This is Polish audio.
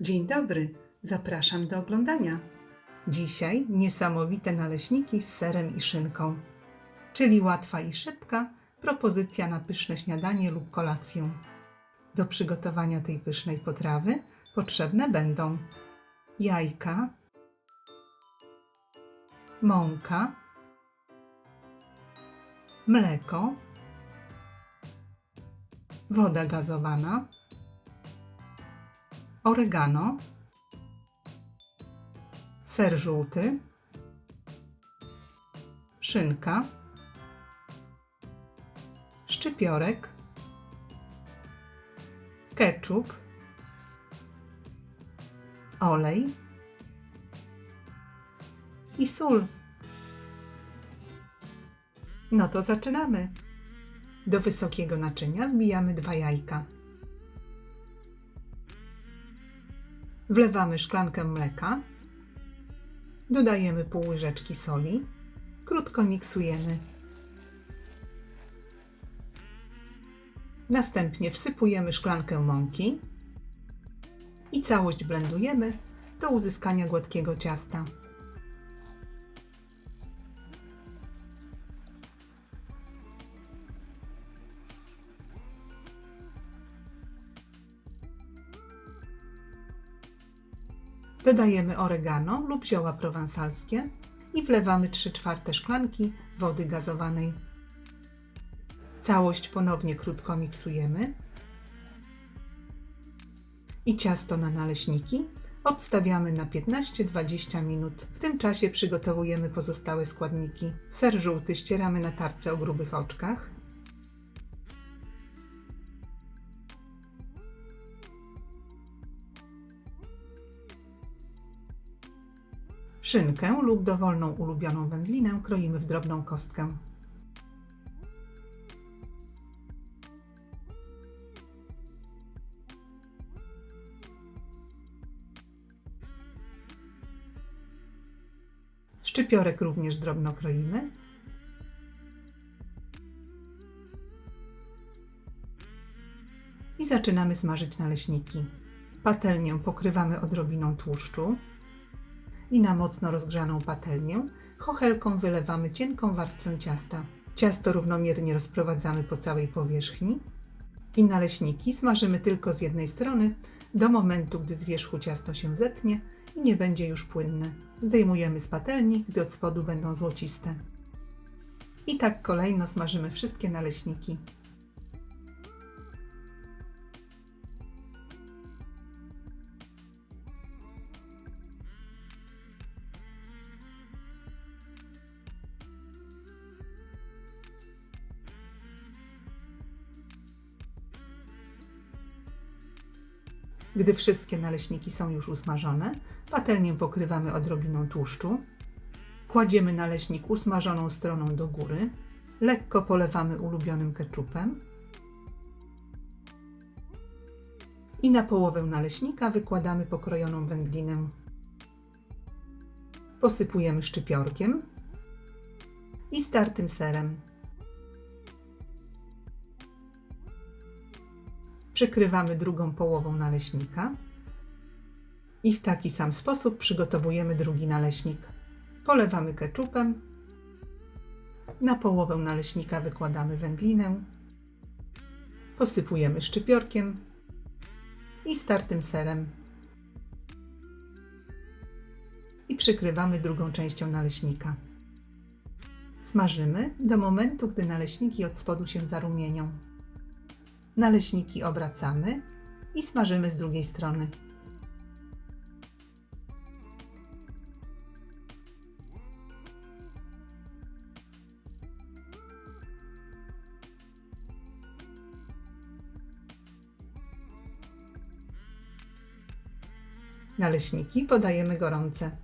Dzień dobry, zapraszam do oglądania. Dzisiaj niesamowite naleśniki z serem i szynką, czyli łatwa i szybka propozycja na pyszne śniadanie lub kolację. Do przygotowania tej pysznej potrawy potrzebne będą jajka, mąka, mleko, woda gazowana, oregano, ser żółty, szynka, szczypiorek, ketchup, olej i sól. No to zaczynamy. Do wysokiego naczynia wbijamy dwa jajka. Wlewamy szklankę mleka. Dodajemy pół łyżeczki soli. Krótko miksujemy. Następnie wsypujemy szklankę mąki i całość blendujemy do uzyskania gładkiego ciasta. Dodajemy oregano lub zioła prowansalskie i wlewamy 3 czwarte szklanki wody gazowanej. Całość ponownie krótko miksujemy. I ciasto na naleśniki odstawiamy na 15-20 minut. W tym czasie przygotowujemy pozostałe składniki. Ser żółty ścieramy na tarce o grubych oczkach. Szynkę lub dowolną ulubioną wędlinę kroimy w drobną kostkę. Szczypiorek również drobno kroimy. I zaczynamy smażyć naleśniki. Patelnię pokrywamy odrobiną tłuszczu i na mocno rozgrzaną patelnię chochelką wylewamy cienką warstwę ciasta. Ciasto równomiernie rozprowadzamy po całej powierzchni i naleśniki smażymy tylko z jednej strony do momentu, gdy z wierzchu ciasto się zetnie i nie będzie już płynne. Zdejmujemy z patelni, gdy od spodu będą złociste. I tak kolejno smażymy wszystkie naleśniki. Gdy wszystkie naleśniki są już usmażone, patelnię pokrywamy odrobiną tłuszczu. Kładziemy naleśnik usmażoną stroną do góry. Lekko polewamy ulubionym keczupem. I na połowę naleśnika wykładamy pokrojoną wędlinę. Posypujemy szczypiorkiem i startym serem. Przykrywamy drugą połową naleśnika i w taki sam sposób przygotowujemy drugi naleśnik. Polewamy keczupem, na połowę naleśnika wykładamy wędlinę, posypujemy szczypiorkiem i startym serem i przykrywamy drugą częścią naleśnika. Smażymy do momentu, gdy naleśniki od spodu się zarumienią. Naleśniki obracamy i smażymy z drugiej strony. Naleśniki podajemy gorące.